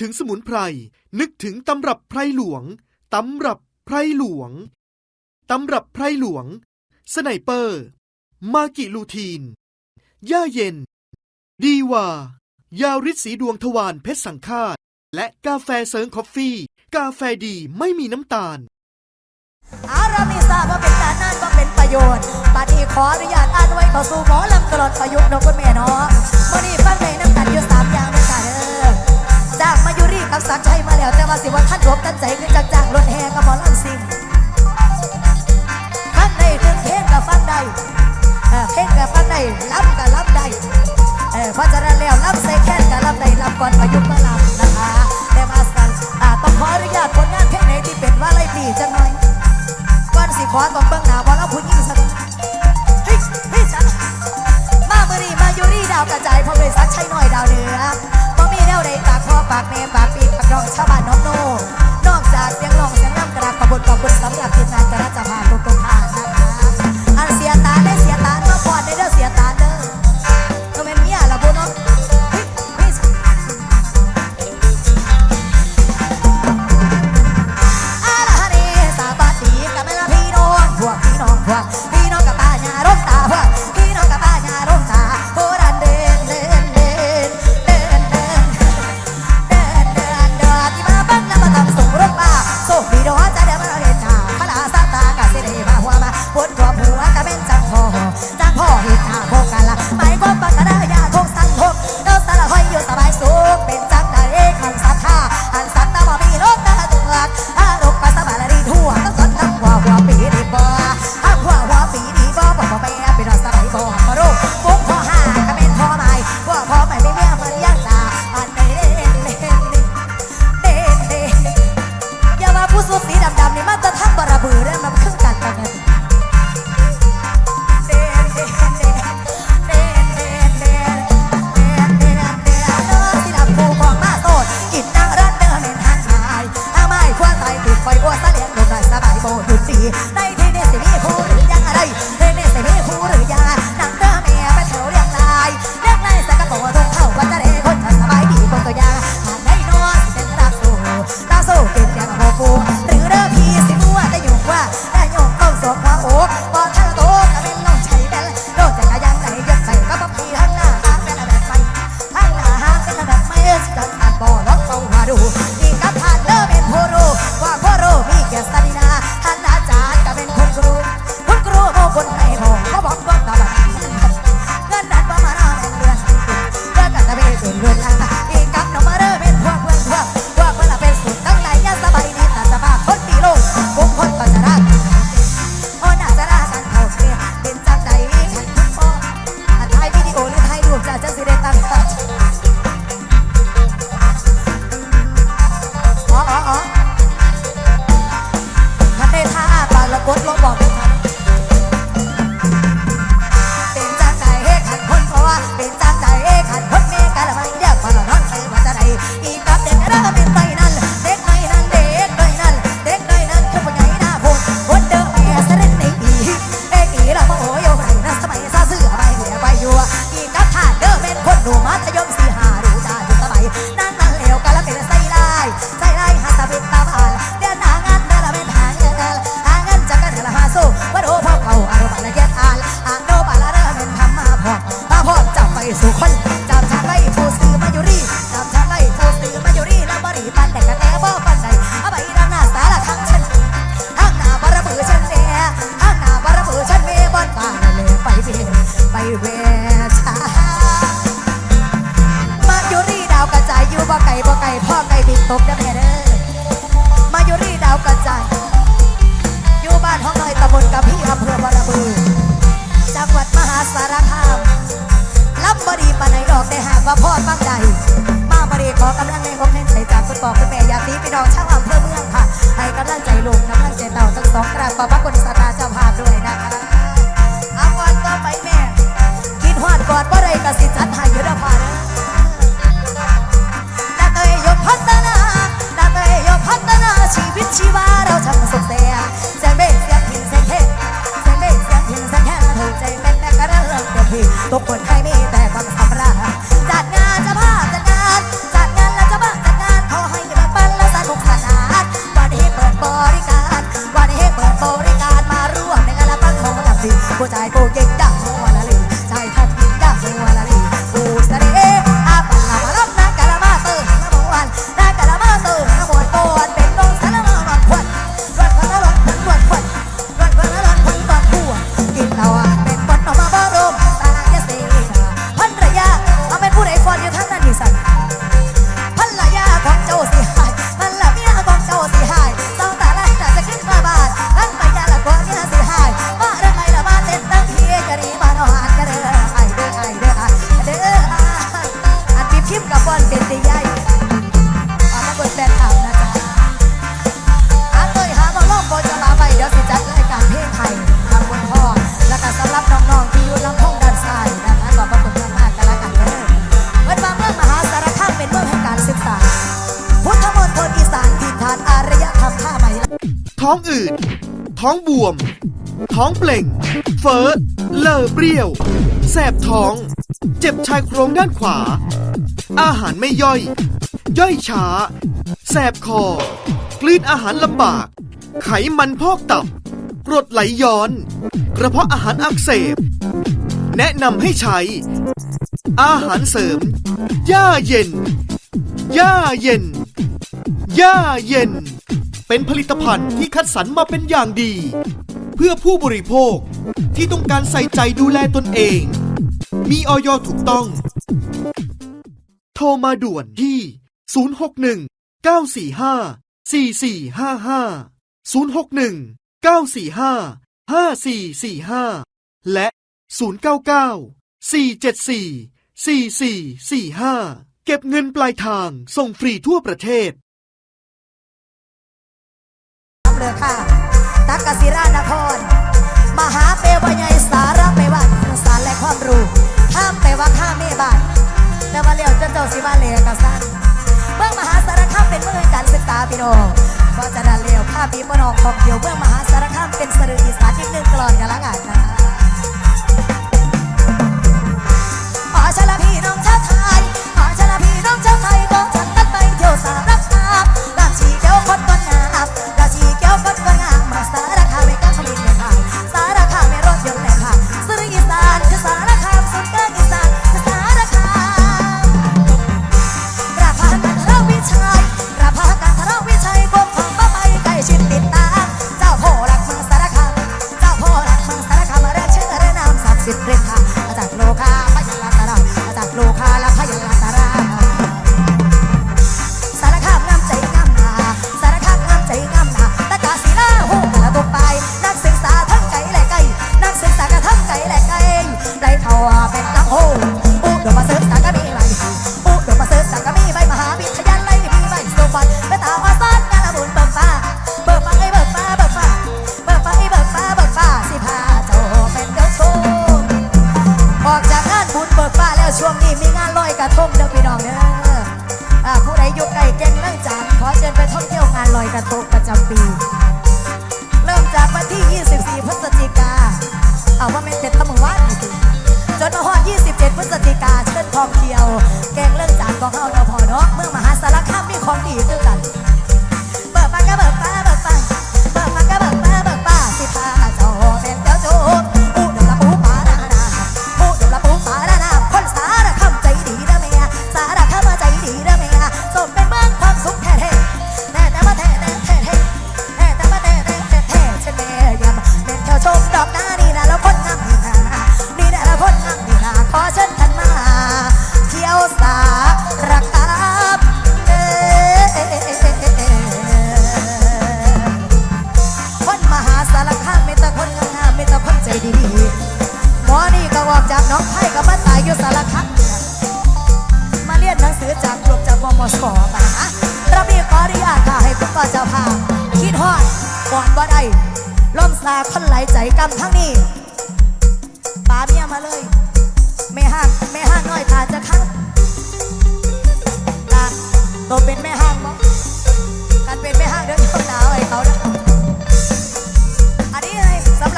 ถึงสมุนไพร นึกถึงตำรับไพรหลวง ตำรับไพรหลวง ตำรับไพรหลวง สไนเปอร์ มากิลูทีน ย่าเย็น ดีว่ายาฤทธิ์สีดวงทวารเพชรสังฆาต และกาแฟเซิร์งคอฟฟี่ กาแฟดีไม่มีน้ำตาล อารามิสาว่าเป็นการนั่นว่าเป็นประโยชน์บัดนี้ขออนุญาตอ่านไว้เข้สู่หมอลำตลอดประยุกต์เนาะคุณแม่เนาะวันนี่ฟังในน้ำตาลยุสานสาใจมาแล้วแต่ว่าสิว่าท่านรบท่านใจคือจังจังรถแห่กับหมอลำซิ่งฟังได้เรื่องเพลงกับฟังใดเพลงกับฟังใดรับกับรับใดเพราะฉะนั้นแล้วรับใส่แค่นกับรับใดรับก่อนปายุกต์มาลำนะคะแต่มาสันต้องขออนุญาตผลงานเพลงไหนที่เป็นว่าไรดีจังหน่อยก่อนสิขอต้องเบื้องหน้าบอลผู้หญิงสักาวกระจายพร้อมด้วยซัดใช้หน่อยดาวเหนือพอมีแนวได้ปากพอปากเมมปากปีกปากรองชาวบ้านน้องโนนอกจากเสียงลองเสียงน้ำกระดักประบุประบุสำหรับทีมงานกระจับผาตุกทุกท่านนะคะ deep, you know, tell ท้องอืด ท้องบวม ท้องเปล่ง เฟ้อเลอเปรี้ยว แสบท้อง เจ็บชายโครงด้านขวา อาหารไม่ย่อย ย่อยช้า แสบคอ กลืนอาหารลำบาก ไขมันพอกตับ กรดไหลย้อน กระเพาะอาหารอักเสบ แนะนำให้ใช้ อาหารเสริมย่าเย็นย่าเย็นย่าเย็น เป็นผลิตภัณฑ์ที่คัดสรรมาเป็นอย่างดี เพื่อผู้บริโภคที่ต้องการใส่ใจดูแลตนเอง มีออยถูกต้อง โทรมาด่วนที่ 061 945 4455 061 945 5445 และ 099 474 4445 เก็บเงินปลายทางส่งฟรีทั่วประเทศ เลยค่ะ ตักกศิรานคร มหาเปวใหญ่สาระเปวันสารและความรู้ ห้ามไปวังห้ามเมบาทแต่ว่าเลี้ยวจะเจ้าสิมาเลยกะสันเบื้องมหาสารคามเป็นเมืองการศึกษาพี่น้องเพราะจะดันเลี้ยวภาพมีปนองของเดียวเบื้องมหาสารคามเป็นสรุอิสานที่หนึ่งกลอนกันละกันนะขอชลาพี่น้องชาวไทยขอชลาพี่น้องชาวไทย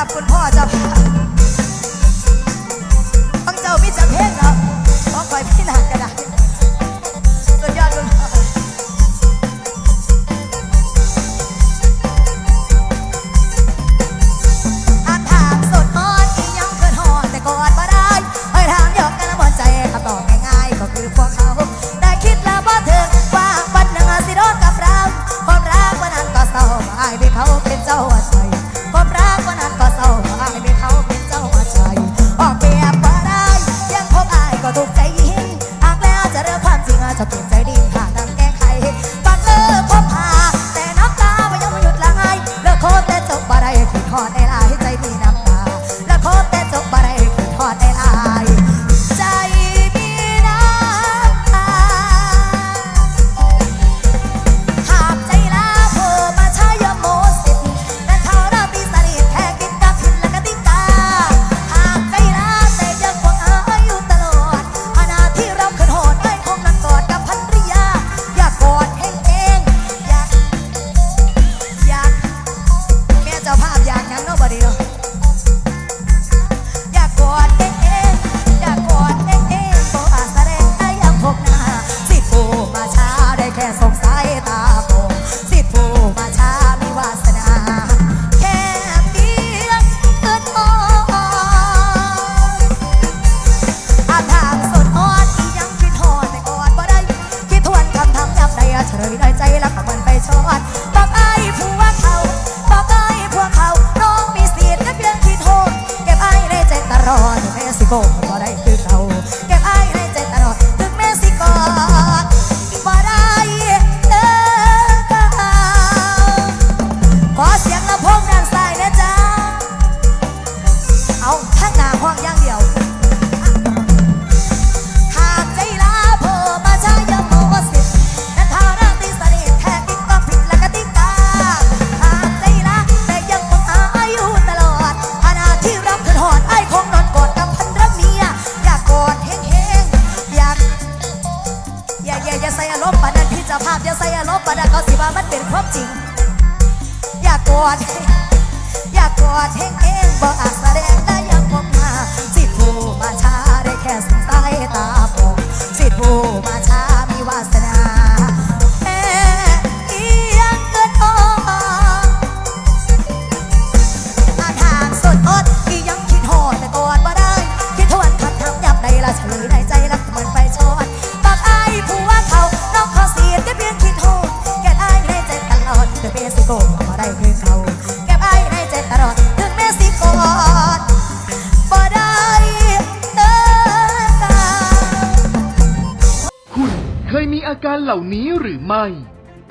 up and harder.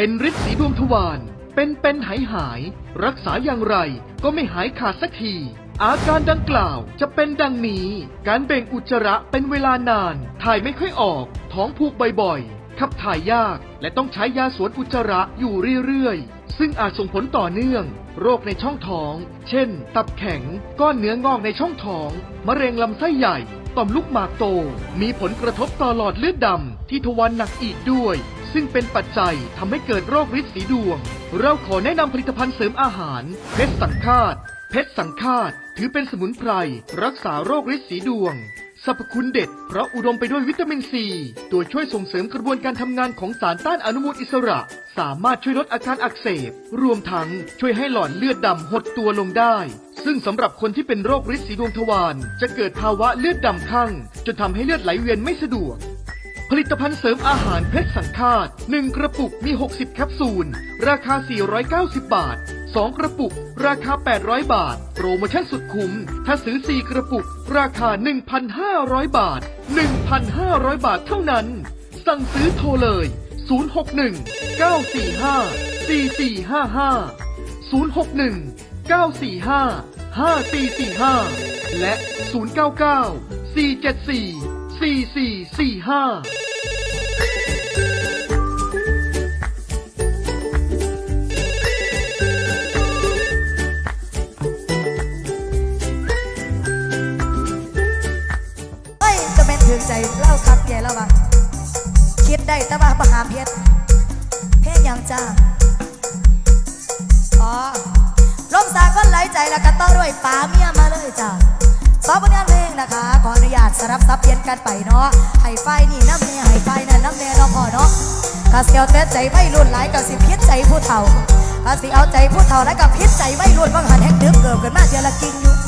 เป็นฤทธิ์สีดวงทวารเป็นเป็นหายหาย รักษาอย่างไรก็ไม่หายขาดสักที อาการดังกล่าวจะเป็นดังนี้ การเบ่งอุจจาระเป็นเวลานาน ถ่ายไม่ค่อยออก ท้องผูกบ่อยๆขับถ่ายยาก และต้องใช้ยาสวนอุจจาระอยู่เรื่อยๆ ซึ่งอาจส่งผลต่อเนื่อง โรคในช่องท้อง เช่น ตับแข็ง ก้อนเนื้องอกในช่องท้อง มะเร็งลำไส้ใหญ่ ต่อมลูกหมากโต มีผลกระทบต่อหลอดเลือดดำที่ทวารหนักอีกด้วย ซึ่งเป็นปัจจัยทำให้เกิดโรคฤทธิ์สีดวง เราขอแนะนำผลิตภัณฑ์เสริมอาหาร เพชรสังฆาต เพชรสังฆาต ถือเป็นสมุนไพร รักษาโรคฤทธิ์สีดวงสรรพคุณเด็ด เพราะอุดมไปด้วยวิตามินซี ตัวช่วยส่งเสริมกระบวนการทำงานของสารต้านอนุมูลอิสระ สามารถช่วยลดอาการอักเสบ รวมทั้งช่วยให้หลอดเลือดดำหดตัวลงได้ ซึ่งสำหรับคนที่เป็นโรคฤทธิ์สีดวงทวารจะเกิดภาวะเลือดดำข้างจนทำให้เลือดไหลเวียนไม่สะดวก ผลิตภัณฑ์เสริมอาหารเพชรสังฆาต1กระปุกมี 60 แคปซูล ราคา 490 บาท 2 กระปุก ราคา 800 บาท โปรโมชั่นสุดคุ้ม ถ้าซื้อ 4 กระปุก ราคา 1,500 บาท 1,500 บาทเท่านั้น สั่งซื้อโทรเลย 061 945 4455 061 945 5445 และ 099 474 4445 ใจไม่รุ่นหลายกับสิพิษใจผู้เฒ่าภาษีเอาใจผู้เฒ่าและกับพิษใจไม่รุ่นบางหันแฮกดึกเกิดกันมาเจรละกินอยู่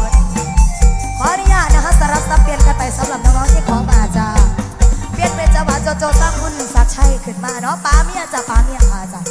ว่ขออนุญาตนะคะสารับสับเปลี่ยนกันไปสำหรับน้องๆที่ขอมาจ้าเบียนเป็นจังหวะโจโจตั้งคุณศักช่ขึ้นมาเนาะป้าเมียจะาป้าเมียค่ะจ้า